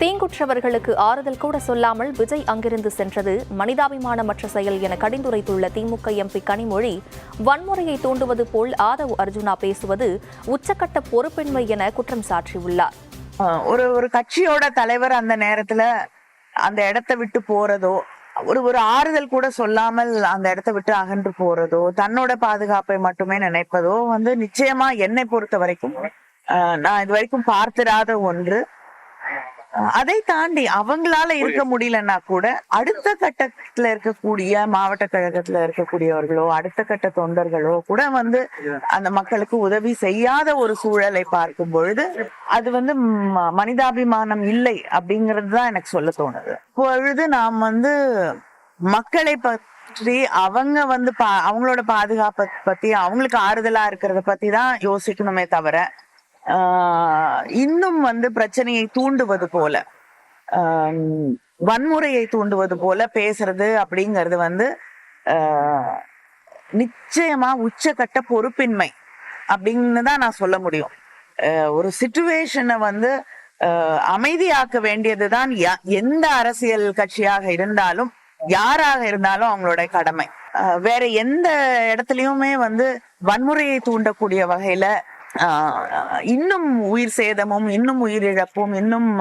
தீங்குற்றவர்களுக்கு ஆறுதல் கூட சொல்லாமல் விஜய் அங்கிருந்து சென்றது மனிதாபிமானமற்ற செயல் என கடிந்துரைத்துள்ள திமுக எம்பி கனிமொழி வன்முறையை தூண்டுவது போல் ஆதவ் அர்ஜுனா பேசுவது உச்சக்கட்ட பொறுப்பின்மை என குற்றம் சாட்டியுள்ளார் ஒரு ஒரு கட்சியோட தலைவர் அந்த நேரத்துல அந்த இடத்தை விட்டு போறதோ ஒரு ஒரு ஆறுதல் கூட சொல்லாமல் அந்த இடத்தை விட்டு அகன்று போறதோ தன்னோட பாதுகாப்பை மட்டுமே நினைப்பதோ வந்து நிச்சயமா என்னை பொறுத்த வரைக்கும் ஆஹ் நான் இது வரைக்கும் பார்த்திராத ஒன்று. அதை தாண்டி அவங்களால இருக்க முடியலன்னா கூட அடுத்த கட்டத்துல இருக்கக்கூடிய மாவட்ட கழகத்துல இருக்கக்கூடியவர்களோ அடுத்த கட்ட தொண்டர்களோ கூட வந்து அந்த மக்களுக்கு உதவி செய்யாத ஒரு சூழலை பார்க்கும் பொழுது அது வந்து மனிதாபிமானம் இல்லை அப்படிங்கிறது தான் எனக்கு சொல்ல தோணுது. பொழுது நாம் வந்து மக்களை பற்றி அவங்க வந்து பா அவங்களோட பாதுகாப்பை பத்தி அவங்களுக்கு ஆறுதலா இருக்கிறத பத்தி தான் யோசிக்கணுமே தவிர இன்னும் வந்து பிரச்சனையை தூண்டுவது போல ஆஹ் வன்முறையை தூண்டுவது போல பேசுறது அப்படிங்கிறது வந்து ஆஹ் நிச்சயமா உச்சக்கட்ட பொறுப்பின்மை அப்படின்னு தான் நான் சொல்ல முடியும். ஒரு சுச்சுவேஷனை வந்து ஆஹ் அமைதியாக்க வேண்டியதுதான் எந்த அரசியல் கட்சியாக இருந்தாலும் யாராக இருந்தாலும் அவங்களுடைய கடமை. வேற எந்த இடத்துலயுமே வந்து வன்முறையை தூண்டக்கூடிய வகையில இன்னும் உயிர் சேதமும் இன்னும் உயிரிழப்பும் இன்னும்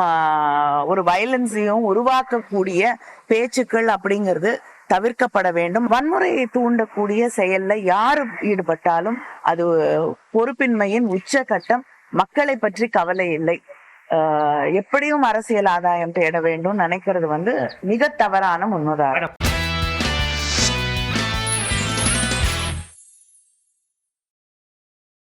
ஒரு வயலன்ஸையும் உருவாக்கக்கூடிய பேச்சுக்கள் அப்படிங்கிறது தவிர்க்கப்பட வேண்டும். வன்முறையை தூண்டக்கூடிய செயல்ல யாரு ஈடுபட்டாலும் அது பொறுப்பின்மையின் உச்சகட்டம். மக்களை பற்றி கவலை இல்லை. எப்படியும் அரசியல் ஆதாயம் தேட வேண்டும். நினைக்கிறது வந்து மிக தவறான முன்னுதாரணம்.